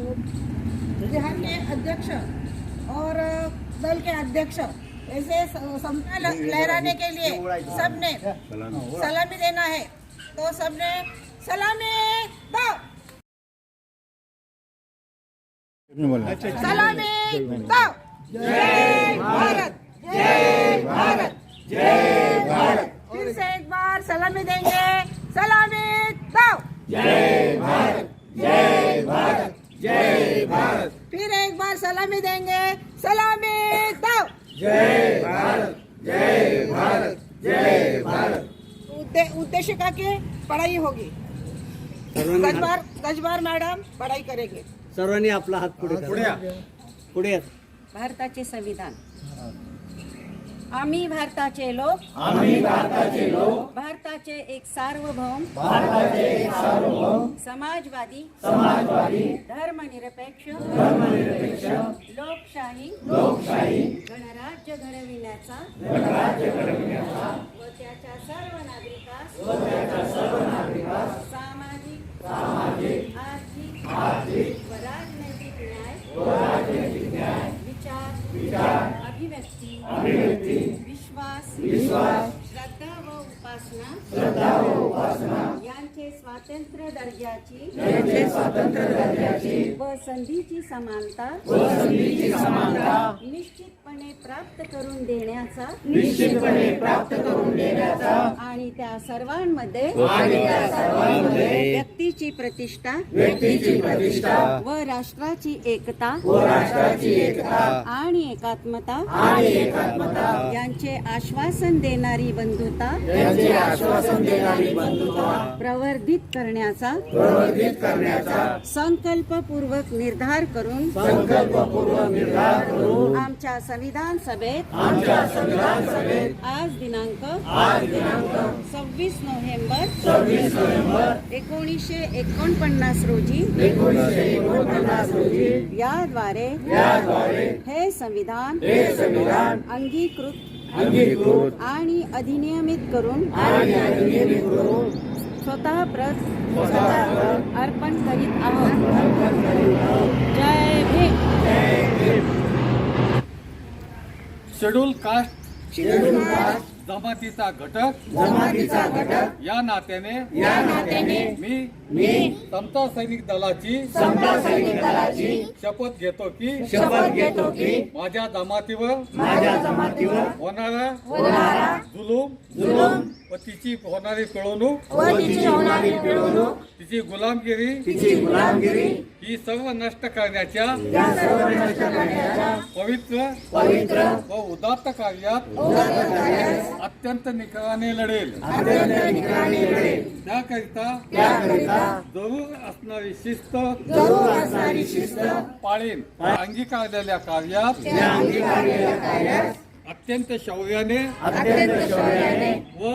बिहार के अध्यक्ष और दल के अध्यक्ष ऐसे समता लहराने के लिए सबने सलामी देना है। तो सबने सलामी दो सलामी दो जय भारत जय भारत जय भारत। फिर से एक बार सलामी देंगे। सलामी दो फिर एक बार सलामी देंगे। सलामी दो जय भारत जय भारत जय भारत उद्देश्य का के पढ़ाई होगी। गजबार गजबार मैडम पढ़ाई करेंगे. सर्वांनी आपला हात पुढे करा. पुढे या. भारताचे संविधान. आम्ही भारताचे लोक. आम्ही भारताचे लोक. भारताचे एक सार्वभौम. भारताचे एक सार्वभौम. समाजवादी. समाजवादी. धर्मनिरपेक्ष. धर्मनिरपेक्ष. लोकशाही. लोकशाही. गणराज्य घडविण्याचा. गणराज्य घडविण्याचा. व त्याच्या सर्व नागरिकास. व त्याच्या सर्व नागरिकास. सामाजिक आर्थिक व राजनैतिक न्याय व राजनैतिक न्याय विचार विचार अभिव्यक्ती अभिव्यक्ती विश्वास विश्वास श्रद्धा व उपासना श्रद्धा व उपासना स्वातंत्र्य दर्जाची यांचे स्वातंत्र्य दर्जाची व संधीची समानता व संधीची समानता निश्चितपणे प्राप्त करून देण्याचा निश्चितपणे प्राप्त करून देण्याचा आणि त्या सर्वांमध्ये आणि त्या सर्वांमध्ये व्यक्तीची प्रतिष्ठा व्यक्तीची प्रतिष्ठा व राष्ट्राची एकता व राष्ट्राची एकता आणि एकात्मता आणि एकात्मता यांचे आश्वासन देणारी बंधुता यांचे आश्वासन देणारी बंधुता प्रवर्धित करण्याचा प्रवर्धित करण्याचा संकल्पपूर्वक निर्धार करून संकल्पपूर्वक निर्धार करून आमच्या संविधान सभेत आमच्या संविधान सभेत आज दिनांक आज दिनांक सव्वीस नोव्हेंबर सव्वीस नोव्हेंबर एकोणीसशे एकोणपन्नास रोजी एकोणीसशे एकोणपन्नास रोजी याद्वारे याद्वारे हे संविधान हे संविधान अंगीकृत अंगीकृत आणि अधिनियमित करून आणि अधिनियमित करून स्वतः प्रत स्वतः अर्पण करीत आहोत. जय भीम. शेड्यूल कास्ट जमातीचा घटक जमातीचा घटक या नात्याने या नात्याने मी मी समता सैनिक दलाची समता सैनिक दलाची शपथ घेतो की शपथ घेतो की माझ्या जमातीवर माझ्या जमातीवर होणारा होणारा जुलूम जुलूम व तिची होणारी पिळवणूक व तिची होणारी पिळवणूक तिची गुलामगिरी तिची गुलामगिरी ही सर्व नष्ट करण्याच्या या सर्व नष्ट करण्याच्या पवित्र पवित्र व उदात्त कार्यात उदात्त कार्यास अत्यंत निकराने लढेल. अत्यंत निकराने लढेल. त्याकरिता त्याकरिता जरूर असणारी शिस्त जरूर असणारी शिस्त पाळीन. अंगीकारलेल्या कार्यात अंगीकारलेल्या कार्यास अत्यंत शौर्याने अत्यंत शौर्याने व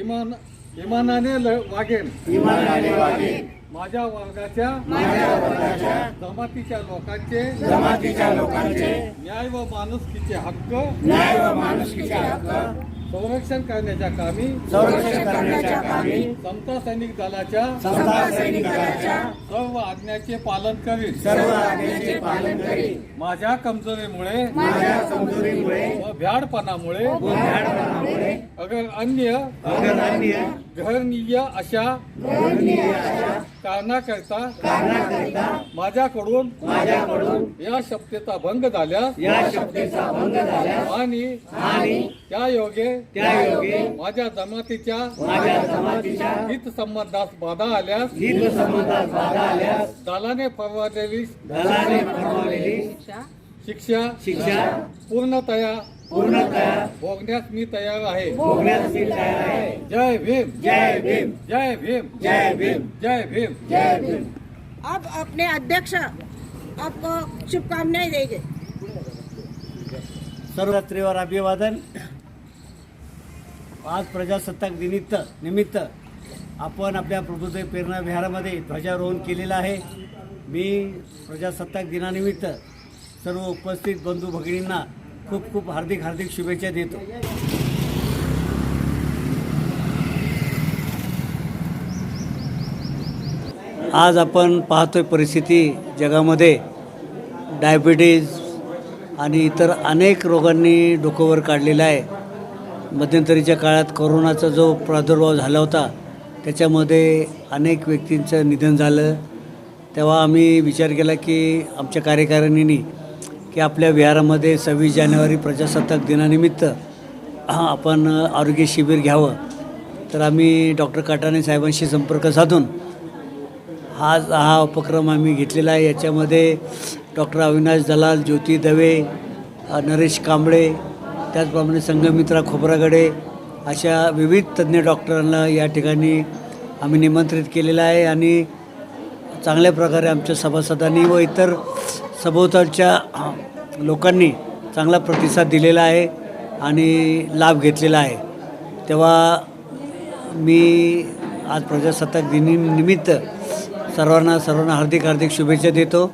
इमान इमानाने ल- वागेन. इमानाने वागेल माझ्या वर्गाच्या माझ्या वर्गाच्या जमातीच्या लोकांचे जमातीच्या लोकांचे न्याय व माणुसकीचे हक्क न्याय व माणुसकीचे हक्क संरक्षण करण्याच्या कामी संरक्षण करण्याच्या कामी समता सैनिक दलाच्या समता सैनिक दलाच्या सर्व आज्ञाचे पालन करीन सर्व आज्ञेचे पालन माझ्या कमजोरीमुळे माझ्या कमजोरीमुळे व भ्याडपणामुळे व भ्याडपणामुळे अगर अन्य अशा गौरवनीय अशा कारणाकरता कारणाकरिता माझ्याकडून माझ्याकडून या शब्देचा भंग झाल्यास या शब्देचा भंग झाल्यास आणि आणि त्या योगे त्या योगे माझ्या जमातीच्या माझ्या जमातीच्या हित संबंधास बाधा आल्यास हित संबंधात बाधा आल्यास दलाने फरवलेली दलाने फरमावलेली शिक्षा शिक्षा पूर्णतया पूर्णतः भोगण्यास मी तयार आहे. भोगण्यास मी तयार आहे. जय भीम. जय भीम. जय भीम. जय भीम. जय भीम. जय भीम. अब अपने अध्यक्ष आपको शुभकामनाएं देंगे। सर्वरात्रीवर अभिवादन. आज प्रजासत्ताक दिनित्त निमित्त आपण आपल्या प्रबुद्ध प्रेरणा विहारामध्ये ध्वजारोहण केलेलं आहे. मी प्रजासत्ताक दिनानिमित्त सर्व उपस्थित बंधू भगिनींना खूप खूप हार्दिक हार्दिक शुभेच्छा देतो. आज आपण पाहतोय परिस्थिती जगामध्ये डायबिटीज आणि इतर अनेक रोगांनी डोकंवर काढलेलं आहे. मध्यंतरीच्या काळात कोरोनाचा जो प्रादुर्भाव झाला होता त्याच्यामध्ये अनेक व्यक्तींचं निधन झालं. तेव्हा आम्ही विचार केला की आमच्या कार्यकारिणीने की आपल्या विहारामध्ये सव्वीस जानेवारी प्रजासत्ताक दिनानिमित्त आपण आरोग्य शिबिर घ्यावं. तर आम्ही डॉक्टर काटाणे साहेबांशी संपर्क साधून हा हा उपक्रम आम्ही घेतलेला आहे. याच्यामध्ये डॉक्टर अविनाश दलाल ज्योती दवे नरेश कांबळे त्याचप्रमाणे संघमित्रा खोबरागडे अशा विविध तज्ज्ञ डॉक्टरांना या ठिकाणी आम्ही निमंत्रित केलेलं आहे. आणि चांगल्या प्रकारे आमच्या सभासदांनी व इतर सभोवतालच्या लोकांनी चांगला प्रतिसाद दिलेला आहे आणि लाभ घेतलेला आहे. तेव्हा मी आज प्रजासत्ताक दिनीनिमित्त सर्वांना सर्वांना हार्दिक हार्दिक शुभेच्छा देतो.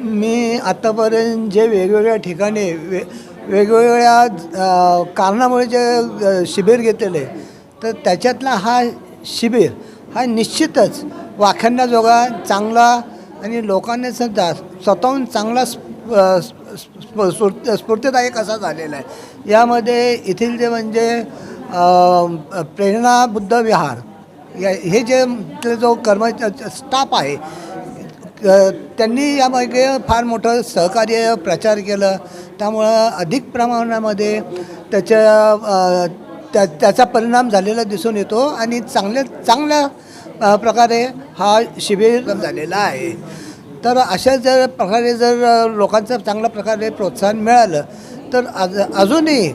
मी आत्तापर्यंत जे वेगवेगळ्या ठिकाणी वे वेगवेगळ्या कारणामुळे जे शिबिर घेतलेले तर त्याच्यातला हा शिबिर हा निश्चितच वाखाणण्याजोगा चांगला आणि लोकांनी सुद्धा स्वतःहून चांगला स्फ- स्फूर्त असा झालेला आहे. यामध्ये येथील जे म्हणजे प्रेरणा बुद्ध विहार या हे जे जो कर्म स्टाफ आहे त्यांनी यामागे फार मोठं सहकार्य प्रचार केलं. त्यामुळं अधिक प्रमाणामध्ये त्याच्या त्या त्याचा परिणाम झालेला दिसून येतो आणि चांगल्या चांगल्या प्रकारे हा शिबिर झालेला आहे. तर अशा जर प्रकारे जर लोकांचं चांगल्या प्रकारे प्रोत्साहन मिळालं तर आज अजूनही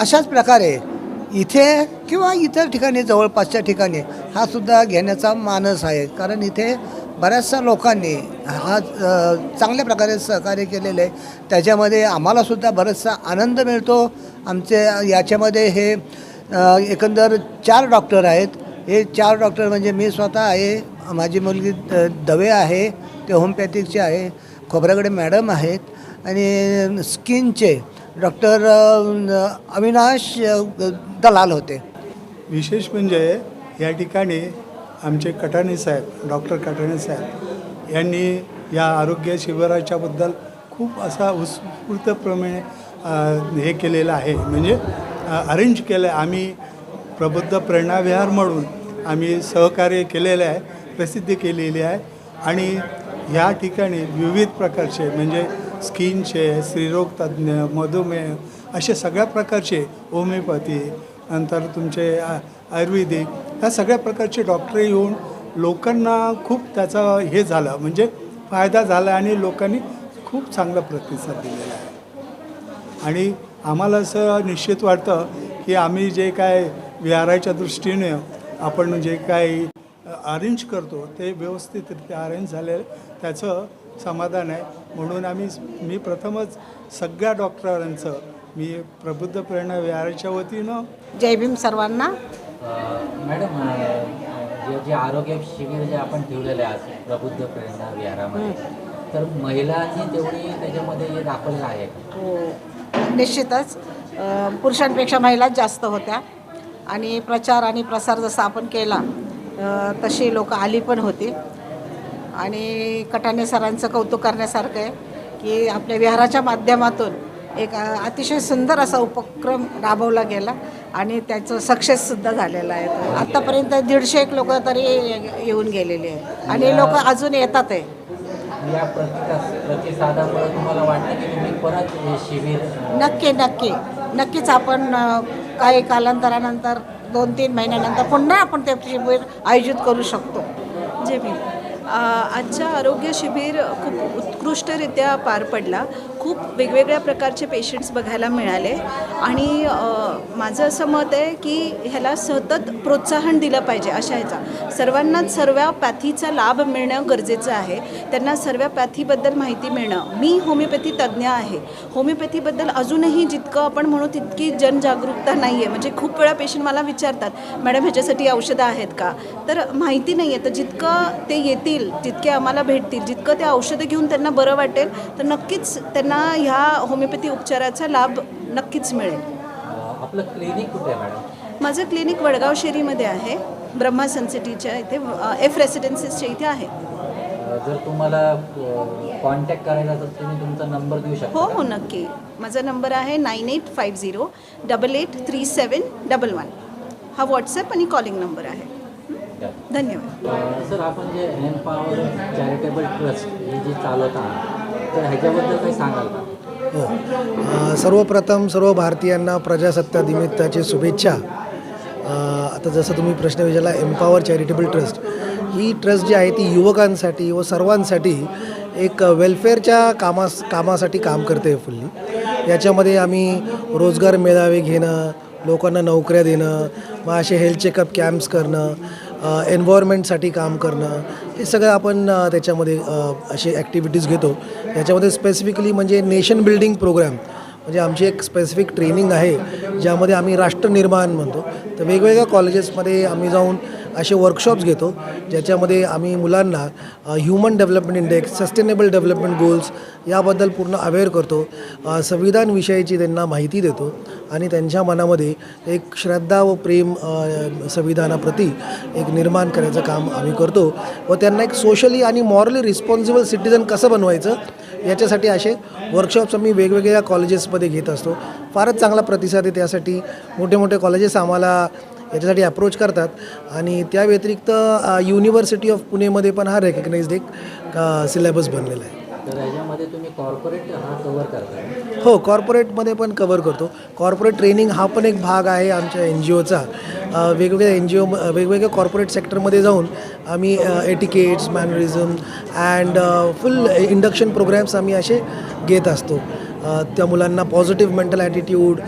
अशाच प्रकारे इथे किंवा इतर ठिकाणी जवळपासच्या ठिकाणी हा सुद्धा घेण्याचा मानस आहे. कारण इथे बऱ्याचशा लोकांनी हा चांगल्या प्रकारे सहकार्य केलेलं आहे. त्याच्यामध्ये आम्हालासुद्धा बराचसा आनंद मिळतो. आमचे याच्यामध्ये हे एकंदर चार डॉक्टर आहेत. हे चार डॉक्टर म्हणजे मी स्वतः आहे माझी मुलगी दवे आहे ते होमपॅथिकचे आहे खोबरागडे मॅडम आहेत आणि स्किनचे डॉक्टर अविनाश दलाल होते. विशेष म्हणजे या ठिकाणी आमचे कटाणे साहेब डॉक्टर कटाणे साहेब यांनी या आरोग्य शिबिराच्याबद्दल खूप असा उत्स्फूर्तप्रमाणे हे केलेलं आहे. म्हणजे अरेंज केलं आहे आम्ही प्रबुद्ध प्रेरणाविहार म्हणून आम्ही सहकार्य केलेलं आहे प्रसिद्धी केलेली आहे. आणि ह्या ठिकाणी विविध प्रकारचे म्हणजे स्किनचे स्त्रीरोग तज्ज्ञ मधुमेह असे सगळ्या प्रकारचे होमिओपॅथी नंतर तुमचे आयुर्वेदिक ह्या सगळ्या प्रकारचे डॉक्टर येऊन लोकांना खूप त्याचा हे झालं म्हणजे फायदा झाला आणि लोकांनी खूप चांगला प्रतिसाद दिलेला आहे. आणि आम्हाला असं निश्चित वाटतं की आम्ही जे काय विहाराच्या दृष्टीने आपण जे काही अरेंज करतो ते व्यवस्थितरित्या अरेंज झाले त्याचं समाधान आहे. म्हणून आम्ही मी प्रथमच सगळ्या डॉक्टरांचं मी प्रबुद्ध प्रेरणा विहाराच्या वतीनं जय भीम सर्वांना. मॅडम जे जे आरोग्य शिबिर जे आपण ठेवलेलं आहे आज प्रबुद्ध प्रेरणा विहारामध्ये तर महिलांनी तेवढी त्याच्यामध्ये हे दाखवलेलं आहे? हो निश्चितच. पुरुषांपेक्षा महिलाच जास्त होत्या. आणि प्रचार आणि प्रसार जसा आपण केला तशी लोक आली पण होती. आणि कटाणे सरांचं कौतुक करण्यासारखं आहे की आपल्या विहाराच्या माध्यमातून एक अतिशय सुंदर असा उपक्रम राबवला गेला आणि त्याचं सक्सेससुद्धा झालेलं आहे. आत्तापर्यंत दीडशे एक लोक तरी येऊन गेलेले आहेत. आणि लोक अजून येतात आहे. या प्रतिसाद प्रतिसादामुळे तुम्हाला वाटतं की तुम्ही परत शिबिर अ, नक्की नक्की. नक्कीच आपण काही कालांतरानंतर दोन तीन महिन्यानंतर पुन्हा आपण ते शिबिर आयोजित करू शकतो. जे मी आजच्या आरोग्य शिबिर खूप उत्कृष्टरित्या पार पडला. खूप वेगवेगळ्या प्रकारचे पेशंट्स बघायला मिळाले. आणि माझं असं मत आहे की ह्याला सतत प्रोत्साहन दिलं पाहिजे अशा ह्याचा. सर्वांनाच सर्व पॅथीचा लाभ मिळणं गरजेचं आहे. त्यांना सर्व पॅथीबद्दल माहिती मिळणं. मी होमिओपॅथी तज्ज्ञ आहे. होमिओपॅथीबद्दल अजूनही जितकं आपण म्हणू तितकी जनजागरूकता नाही आहे म्हणजे खूप वेळा पेशंट मला विचारतात मॅडम ह्याच्यासाठी औषधं आहेत का? तर माहिती नाही आहे तर जितकं ते येतील जितके आम्हाला भेटतील जितकं ते औषधं घेऊन त्यांना बरं वाटेल तर नक्कीच त्यांना ह्या होमिओपॅथी उपचाराचा लाभ नक्कीच मिळेल. आपलं क्लिनिक कुठे आहे मॅडम? माझं क्लिनिक वडगाव शेरीमध्ये आहे. ब्रह्मा सनसिटीच्या इथे एफ रेसिडेन्सीसच्या इथे आहे. अं, जर तुम्हाला कॉन्टॅक्ट करायचा असेल तर तुम्ही तुमचा नंबर देऊ हो शकता हो नक्की. माझा नंबर आहे nine eight five zero double eight three seven double one. हा व्हॉट्सॲप आणि कॉलिंग नंबर आहे? धन्यवाद. अं, सर आपण जे एन पॉवर चॅरिटेबल ट्रस्ट हे जे चालवत आहात तर ह्याच्याबद्दल काही सांगाल का? हो. सर्वप्रथम सर्व भारतीयांना प्रजासत्ता निमित्ताची शुभेच्छा. आता जसं तुम्ही प्रश्न विचारला एम्पावर चॅरिटेबल ट्रस्ट ही ट्रस्ट जी आहे ती युवकांसाठी व सर्वांसाठी एक वेलफेअरच्या कामास कामासाठी काम करते फुल्ली. याच्यामध्ये आम्ही रोजगार मेळावे घेणं लोकांना नोकऱ्या देणं मग असे हेल्थ चेकअप कॅम्प्स करणं एन्व्हायरमेंटसाठी काम करणं हे सगळं आपण त्याच्यामध्ये असे ॲक्टिव्हिटीज घेतो. याच्यामध्ये स्पेसिफिकली म्हणजे नेशन बिल्डिंग प्रोग्राम म्हणजे आमची एक स्पेसिफिक ट्रेनिंग आहे ज्यामध्ये आम्ही राष्ट्रनिर्माण म्हणतो. तर वेगवेगळ्या कॉलेजेसमध्ये आम्ही जाऊन असे वर्कशॉप्स घेतो ज्याच्यामध्ये आम्ही मुलांना human development index sustainable development goals याबद्दल पूर्ण अवेअर करतो. संविधानविषयीची त्यांना माहिती देतो आणि त्यांच्या मनामध्ये एक श्रद्धा व प्रेम संविधानाप्रती एक निर्माण करायचं काम आम्ही करतो व त्यांना एक सोशली आणि मॉरली रिस्पॉन्सिबल सिटिझन कसं बनवायचं याच्यासाठी असे वर्कशॉप्स आम्ही वेगवेगळ्या कॉलेजेसमध्ये घेत असतो. फारच चांगला प्रतिसाद आहे त्यासाठी. मोठे मोठे कॉलेजेस आम्हाला याच्यासाठी अप्रोच करतात. आणि त्या व्यतिरिक्त युनिव्हर्सिटी ऑफ पुणेमध्ये पण हा रेकग्नाइज्ड एक सिलेबस बनलेला आहे. तर ह्याच्यामध्ये तुम्ही कॉर्पोरेट हा कवर हो कॉर्पोरेटमध्ये पण कवर करतो. कॉर्पोरेट ट्रेनिंग हा पण एक भाग आहे आमच्या एन जी ओचा वेगवेगळ्या एन जी ओ वेगवेगळ्या कॉर्पोरेट सेक्टरमध्ये जाऊन आम्ही etiquettes mannerism and full induction programs आम्ही असे घेत असतो. त्या मुलांना पॉझिटिव्ह मेंटल ॲटिट्यूड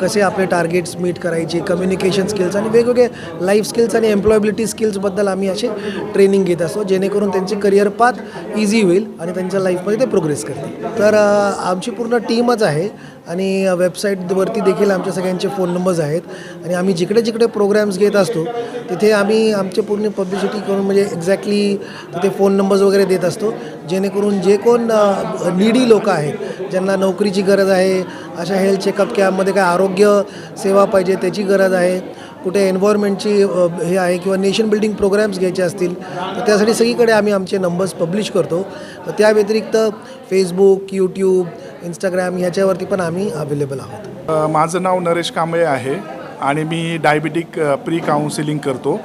कसे आपले टार्गेट्स मीट करायचे कम्युनिकेशन स्किल्स आणि वेगवेगळे लाईफ स्किल्स आणि एम्प्लॉयबिलिटी स्किल्सबद्दल आम्ही असे ट्रेनिंग घेत असतो जेणेकरून त्यांचे करिअर पाथ इझी होईल आणि त्यांच्या लाईफमध्ये ते प्रोग्रेस करतील. तर आमची पूर्ण टीमच आहे आणि वेबसाईटवरती देखील आमच्या सगळ्यांचे फोन नंबर्स आहेत आणि आम्ही जिकडे जिकडे प्रोग्राम्स घेत असतो तिथे आम्ही आमचे पूर्ण पब्लिसिटी करून म्हणजे एक्झॅक्टली तिथे फोन नंबर्स वगैरे देत असतो जेणेकरून जे कोण निडी लोक आहेत ज्यांना नोकरीची गरज आहे अशा हेल्थ चेकअप कॅम्पमध्ये काय आरोग्य सेवा पाहिजे त्याची गरज आहे. कुठे एन्व्हायरमेंटची हे आहे किंवा नेशन बिल्डिंग प्रोग्राम्स घ्यायचे असतील तर त्यासाठी सगळीकडे आम्ही आमचे नंबर्स पब्लिश करतो. तर त्या व्यतिरिक्त फेसबुक यूट्यूब इंस्टाग्राम ह्याच्यावरती पण आम्ही अवेलेबल आहोत. माझं नाव नरेश कांबळे आहे आणि मी डायबिटिक प्री काउन्सिलिंग करतो.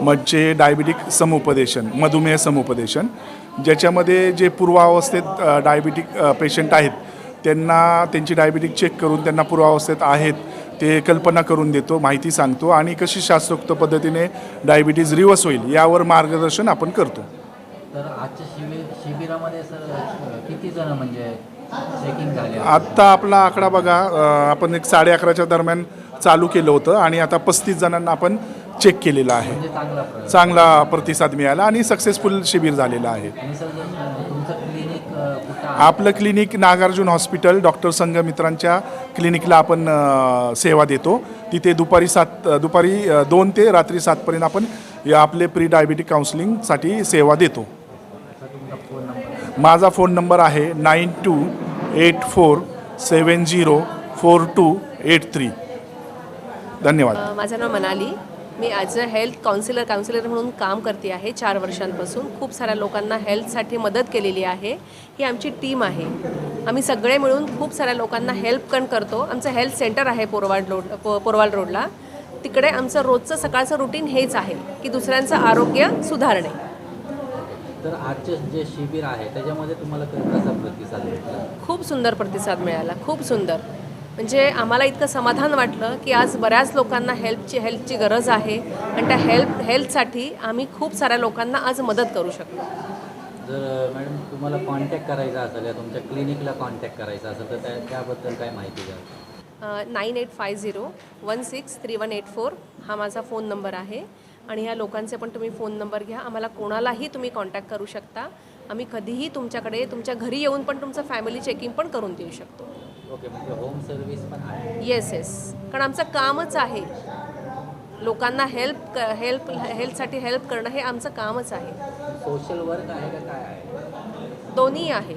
म्हणजे डायबिटिक समुपदेशन मधुमेह समुपदेशन ज्याच्यामध्ये जे पूर्वावस्थेत डायबिटिक पेशंट आहेत त्यांना त्यांची डायबिटिक चेक करून त्यांना पूर्वावस्थेत आहेत ते कल्पना करून देतो माहिती सांगतो आणि कशी शास्त्रोक्त पद्धतीने डायबिटीज रिवर्स होईल यावर मार्गदर्शन आपण करतो. तर आजच्या शिबिर शिबिरामध्ये सर किती जण म्हणजे चेकिंग झाले आत्ता आपला आकडा बघा अ, आपण एक साडे अकराच्या दरम्यान चालू केलं होतं आणि आता पस्तीस जणांना आपण चेक केलेलं आहे. म्हणजे चांगला प्र- चांगला प्रतिसाद मिळाला आणि सक्सेसफुल शिबिर झालेलं आहे. आणि सर जर तुमचं क्लिनिक कुठं आहे? आपलं क्लिनिक नागार्जुन हॉस्पिटल डॉक्टर संघमित्रांच्या क्लिनिकला आपण सेवा देतो. तिथे दुपारी सात दुपारी दोन ते रात्री सातपर्यंत आपण आपले प्री डायबिटिक काउन्सिलिंगसाठी सेवा देतो. माझा फोन नंबर आहे nine two eight four seven zero four two eight three. धन्यवाद. माझं नाव मनाली. मी as a health counsellor counsellor म्हणून काम करते आहे चार वर्षांपासून. खूप साऱ्या लोकांना हेल्थसाठी मदत केलेली आहे. ही आमची टीम आहे. आम्ही सगळे मिळून खूप साऱ्या लोकांना हेल्प पण करतो. आमचं हेल्थ सेंटर आहे पोरवाड रोड पो पोरवाल रोडला तिकडे आमचं रोजचं सकाळचं रुटीन हेच आहे की दुसऱ्यांचं आरोग्य सुधारणे. तर आजचं जे शिबिर आहे त्याच्यामध्ये तुम्हाला खूप सुंदर प्रतिसाद मिळाला. खूप सुंदर. म्हणजे आम्हाला इतकं समाधान वाटलं की आज बऱ्याच लोकांना हेल्पची हेल्थची गरज आहे. आणि त्या हेल्प हेल्थसाठी आम्ही खूप साऱ्या लोकांना आज मदत करू शकतो जर मॅडम तुम्हाला कॉन्टॅक्ट करायचा असेल या तुमच्या क्लिनिकला कॉन्टॅक्ट करायचा असेल तर त्या त्याबद्दल काय माहिती द्या nine eight five zero one six three one eight four हा माझा फोन नंबर आहे. आणि ह्या लोकांचे पण तुम्ही फोन नंबर घ्या. आम्हाला कोणालाही तुम्ही कॉन्टॅक्ट करू शकता. आम्ही कधीही तुमच्याकडे तुमच्या घरी येऊन पण तुमचं फॅमिली चेकिंग पण करून देऊ शकतो. ओके म्हणजे होम सर्व्हिस पण आहे. येस येस कारण आमचं कामच आहे. लोकांना हेल्प हेल्प हेल्थसाठी हेल्प करणं हे आमचं कामच आहे. सोशल वर्क आहे का काय आहे? दोन्ही आहे.